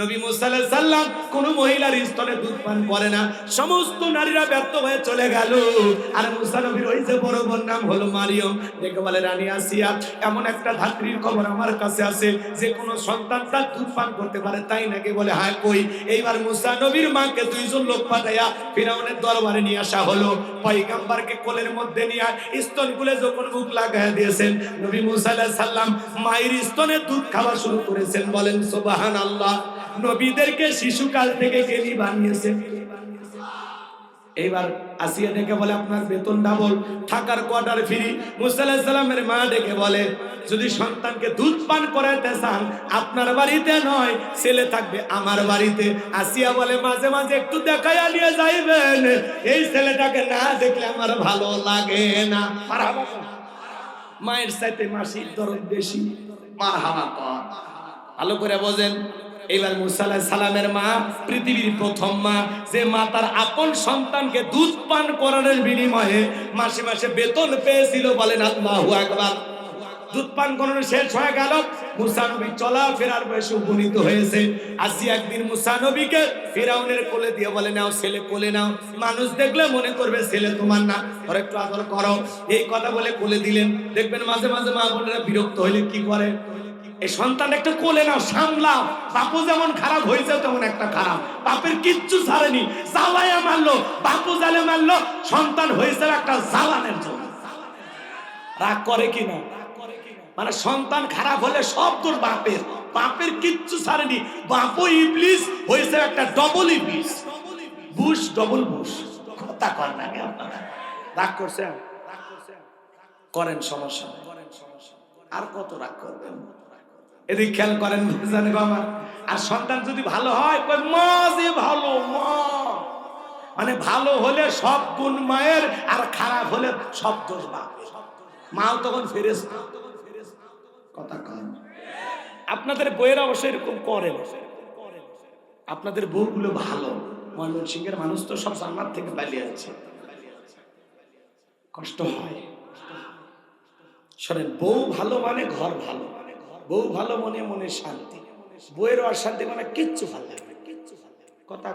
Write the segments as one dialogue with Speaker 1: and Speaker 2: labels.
Speaker 1: নবী মুসাল্লাহ সাল্লাম কোন মহিলার স্তনে দুধ পান করে না। সমস্ত নারীরা ব্যর্থ হয়ে চলে গেল। আর মুসা নবীর ওই যে বড় বোন নাম হলো মারিয়ম। দেখে বলে, রানী আসিয়া, এমন একটা ধাত্রীর খবর আমার কাছে আছে। যে কোনো সন্তান তার দুধ পান করতে পারে, তাই নাকি বলে হ্যাঁ কই? এইবার মুসা নবীর মাকে দুইজন লোক পাঠাইয়া ফিরাউনের দরবারে নিয়ে আসা হলো। পয়গাম্বারকে কোলের মধ্যে নিয়ে স্তন গুলে যখন মুখ লাগাই দিয়েছেন, নবী মুসা আলাইহিস সালাম মায়ের স্তনে দুধ খাওয়া শুরু করেছেন। বলেন, সুবহানাল্লাহ। নবীদেরকে শিশুকাল থেকে জ্ঞানী বানিয়েছেন এইবার আসিয়া ডেকে বলে, আপনার বেতন ডাবল থাকার কোয়ার্টার ফ্রি মুসাল্লামের মা ডেকে বলে, যদি সন্তানকে দুধ পান করাইতে চান, আপনার বাড়িতে নয়, ছেলে থাকবে আমার বাড়িতে। আসিয়া বলে, মাঝে মাঝে একটু দেখাইয়া নিয়ে যাইবেন। এই ছেলেটাকে না দেখলে আমার ভালো লাগে না। মায়ের সাথে মাসির দরদ বেশি। হাওয়া কর। ভালো করে বোঝেন। এবার মুসাল্লাহ সালামের মা, পৃথিবীর প্রথম মা, যে মা তার আপন সন্তানকে দুধ পান করানোর বিনিময়ে মাসে মাসে বেতন পেয়েছিল বলেন আল্লাহু আকবার। দুধ পান করানো শেষ হয়ে গেল মুসানবী চলা ফেরার বয়সে উপনীত হয়েছে। আসি একদিন মুসানবীকে ফিরাউনের কোলে দিয়ে বলে, নাও ছেলে, কোলে নাও। মানুষ দেখলে মনে করবে ছেলে তোমার না। ধর, একটু আদর করো। এই কথা বলে কোলে দিলেন। দেখবেন মাঝে মাঝে মা বোনেরা বিরক্ত হইলে কি করে? এই সন্তান একটা কোলে নাও, সামলাও। বাপু যেমন খারাপ হয়েছে, তেমন একটা খারাপ। বাপের কিচ্ছু ছাড়েনি জ্বালাইয়া মারলো। বাপু জালে মারলো, সন্তান হয়েছে একটা জ্বালানের জন্য। রাগ করে কিনা মানে সন্তান খারাপ হলে সব তোর বাপের। বাপের কিচ্ছু ছাড়েনি। বাপও ইবলিস, হয়েছে একটা ডবল ইবলিস। বুশ ডবল বুশ। কথা কর না আপনারা? রাগ করছে করেন সমস্যা। আর কত রাগ করবেন? এদিক খেয়াল করেন গো আমার। আর সন্তান যদি ভালো হয় মা যে ভালো, মা। মানে ভালো হলে সব গুণ মায়ের, আর খারাপ হলে সব দোষ মাও তখন ফেরেস কথা কন। আপনাদের বইয়ের অবশ্য এরকম করেন আপনাদের বউগুলো ভালো। ময়মন সিংহের মানুষ তো সব জান্নাত থেকে পালিয়ে আছে কষ্ট হয়। শোনেন, বউ ভালো মানে ঘর ভালো। বউ ভালো মনে মনে শান্তি। বউয়ের শান্তি মানে কিচ্ছু ভালো লাগে না, কিচ্ছু ভালো লাগে না। কথা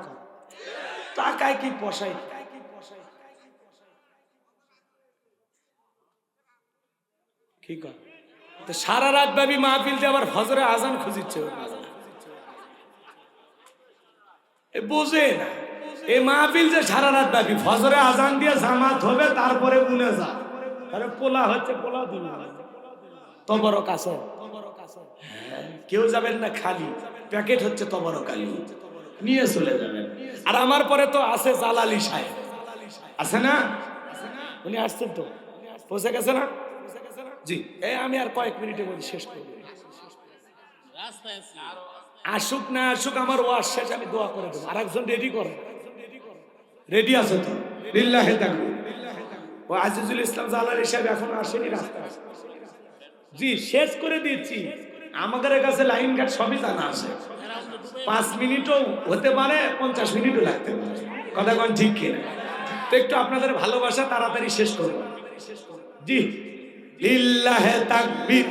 Speaker 1: টাকায় কি পশাই কি কর তো সারা রাত ব্যাপী মাহফিল দিয়ে আবার ফজরে আজান খুঁজিচ্ছে বোঝে না। এই মাহফিল যে সারা রাত ব্যাপী ফজরে আজান দিয়ে জামাত হবে তারপরে উনে যা তাহলে পোলা হচ্ছে পোলা দিন তবর কাছে হ্যাঁ, কেউ যাবেন না খালি, প্যাকেট হচ্ছে তবর কালি। নিয়ে চলে যাবেন। আর আমার পরে তো আছে জালালি সাহেব। আছে না? উনি আসছেন তো। পৌঁছে গেছে না? জি। আমি আর কয়েক শেষ আসুক না আসুক, আমার ওয়াজ শেষ, আমি দোয়া করে দেবো। আর একজন রেডি করে। রেডি আছে তো? লিল্লাহে থাকবে ও আজিজুল ইসলাম জালাল হিসাবে এখন আসেনি রাস্তা জি, শেষ করে দিচ্ছি। আমাদের কাছে লাইন কাট সবই জানা আছে। পাঁচ মিনিটও হতে পারে, পঞ্চাশ মিনিটও লাগতে পারে। কথা কন ঠিক কিনা? তো একটু আপনাদের ভালোবাসা তাড়াতাড়ি শেষ করব জি। লিল্লাহে তাকবীর।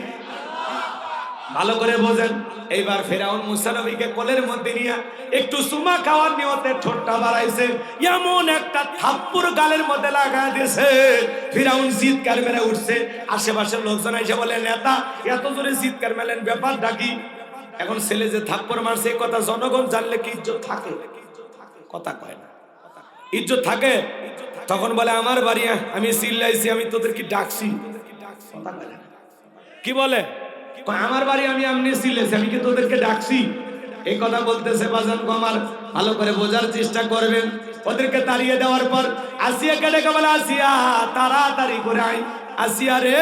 Speaker 1: ভালো করে বোঝেন। এইবার ফেরাউন মুসা নবীকে কোলের মধ্যে নিয়ে একটু সুমা খাওয়ার নিয়তে ঠোঁটটা বাড়াইছে। এমন একটা থাপ্পড় গালের মধ্যে লাগা দিয়েছে। ফেরাউন চিৎকার মেরে উঠছে। আশেপাশের লোকজন এসে বলে, নেতা, এত জোরে চিৎকার মেলেন ব্যাপার ডাকি এখন ছেলে যে থাপ্পড় মারছে, এই কথা জনগণ জানলে কি ইজ্জত থাকে? কথা কয় না। ইজ্জত থাকে? তখন বলে, আমার বাড়ি, আমি চিল্লাইছি, আমি তোদেরকে ডাকছি। কথা কি বলে? আমার বাড়ি আমি আমনি সিলেছি, আমি কি তোদেরকে ডাকছি। এই কথা বলতেছে বাজান আমার ভালো করে বোঝার চেষ্টা করবেন। ওদেরকে তাড়িয়ে দেওয়ার পর আসিয়াকে ডেকে বলে, আসিয়া, তাড়াতাড়ি করে আই আসিয়া রে,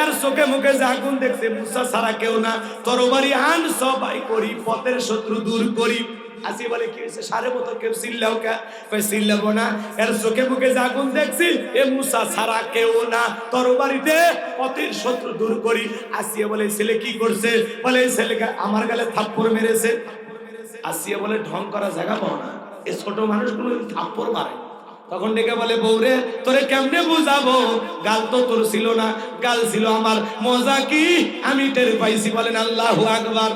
Speaker 1: এর চোখে মুখে জাগুন দেখছে, মুসা ছাড়া কেউ না। তরবারি আন সবাই করি, পথের শত্রু দূর করি। আসি বলে কি হয়েছে? সারে মতো কেউ চিল্লাও কে? কই চিল্লাবো না? এর চোখে মুখে জাগুন দেখছি, এ মুসা ছাড়া কেউ না। তরবারিতে পথের শত্রু দূর করি। আসিয়া বলে, ছেলে কি করছে? বলে ছেলেকে আমার গালে থাপ্পড় মেরেছে। আসিয়া বলে, ঢং করা জায়গা পাও না। এই ছোট মানুষ কোনো থাপ্পড় মারে। তখন ডেকে বলে, বউরে, তোরে কেমনে বুঝাবো? গাল তো তোর ছিল না। গাল ছিল আমার। মজা কি? আমি টের পাইছি। বলেন, আল্লাহু আকবার।